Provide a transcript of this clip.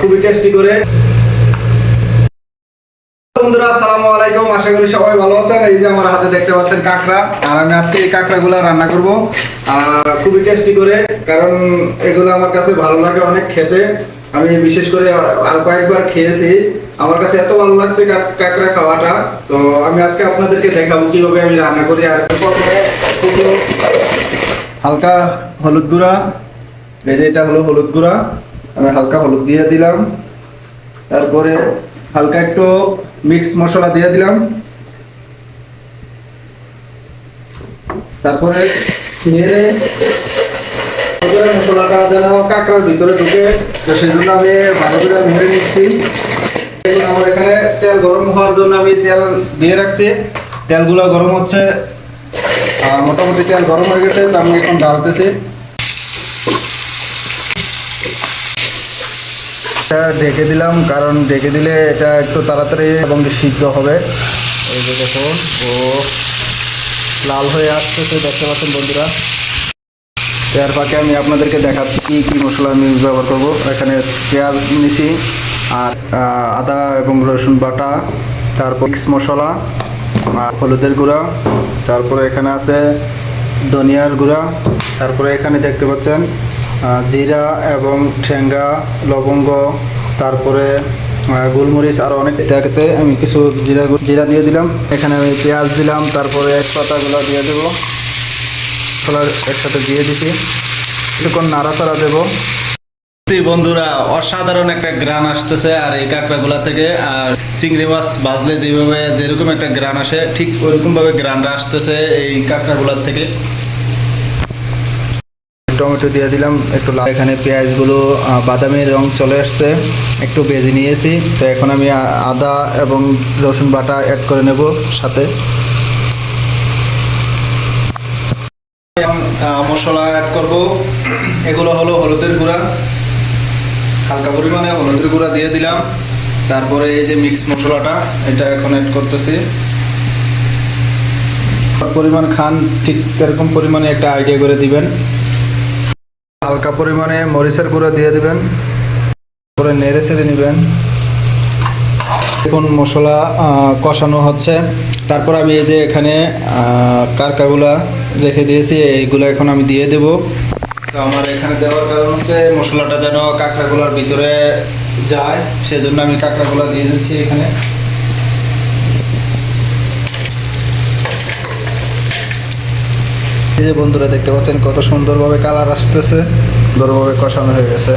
খুবই টেস্টি করে। আমি বিশেষ করে আর কয়েকবার খেয়েছি। আমার কাছে এত ভালো লাগছে কাঁকড়া খাওয়াটা। তো আমি আজকে আপনাদেরকে দেখাবো কীভাবে আমি রান্না করি আর হালকা হলুদ গুঁড়া। এই যে এটা হলো হলুদ গুঁড়া। আমি হালকা হলুদ দিয়ে দিলাম। তারপরে হালকা একটু মিক্স মশলা দিয়ে দিলাম। তারপরে নেড়ে মশলাটা যেন কাঁকড়ার ভিতরে ঢুকে, তো সেই জন্য আমি ভালো করে নেড়ে নিচ্ছি আমার এখানে তেল গরম হওয়ার জন্য আমি তেল দিয়ে রাখছি। তেলগুলো গরম হচ্ছে। মোটামুটি তেল গরম হয়ে গেছে, তো আমি এখন ডালতেছি। এটা ঢেকে দিলাম, কারণ ঢেকে দিলে এটা একটু তাড়াতাড়ি এবং সিদ্ধ হবে। এই যে দেখুন ও লাল হয়ে আসতেছে, দেখতে পাচ্ছেন বন্ধুরা। এর ফাঁকে আমি আপনাদেরকে দেখাচ্ছি কি কি মশলা আমি ব্যবহার করব। এখানে পেঁয়াজ নিছি, আর আদা এবং রসুন বাটা, তারপর মিক্স মশলা, আর হলুদের গুঁড়া, তারপরে এখানে আছে ধনিয়ার গুঁড়া, তারপরে এখানে দেখতে পাচ্ছেন জিরা এবং ঠেঙ্গা, লবঙ্গ, তারপরে গোলমরিচ আর অনেক। এটাতে আমি কিছু জিরা জিরা দিয়ে দিলাম। এখানে আমি পেঁয়াজ দিলাম, তারপরে এক পাতাগুলো দিয়ে দেবো। মশলা একসাথে দিয়ে দিছি। কিছুক্ষণ নাড়াচাড়া দেবো। বন্ধুরা, অসাধারণ একটা গ্রান আসতেছে আর এই কাঁকড়াগুলা থেকে। আর চিংড়ি মাছ বাজলে যেভাবে, যেরকম একটা গ্রান আসে, ঠিক ওইরকম ভাবে গ্রানটা আসতেছে এই কাঁকড়াগুলার থেকে। টমেটো দিয়ে দিলাম একটু এখানে পেঁয়াজগুলো আহ, বাদামি রং চলে আসছে একটু ভেজে নিয়েছি। তো এখন আমি আদা এবং রসুন বাটা অ্যাড করে নেব সাথে। মশলা অ্যাড করব। এগুলো হলো হলুদের গুঁড়া। হালকা পরিমাণে হলুদের গুঁড়া দিয়ে দিলাম। তারপরে এই যে মিক্স মশলাটা এটা এখন অ্যাড করতেছি। পরিমাণ খান ঠিক এরকম পরিমাণে একটা আইডিয়া করে দিবেন। হালকা পরিমাণে মরিচের গুঁড়া দিয়ে দেবেন। তারপরে নেড়ে ছেড়ে নেবেন। দেখুন মশলা কষানো হচ্ছে। তারপর আমি এই যে এখানে কারকাগুলা রেখে দিয়েছি, এইগুলো এখন আমি দিয়ে দেব। তো আমার এখানে দেওয়ার কারণ হচ্ছে মশলাটা যেন কাঁকড়াগুলোর ভিতরে যায়, সেজন্য আমি কাঁকড়াগুলা দিয়ে দিচ্ছি এখানে। এই যে বন্ধুরা দেখতে পাচ্ছেন কত সুন্দরভাবে কালার আসতেছে। সুন্দরভাবে কষানো হয়ে গেছে।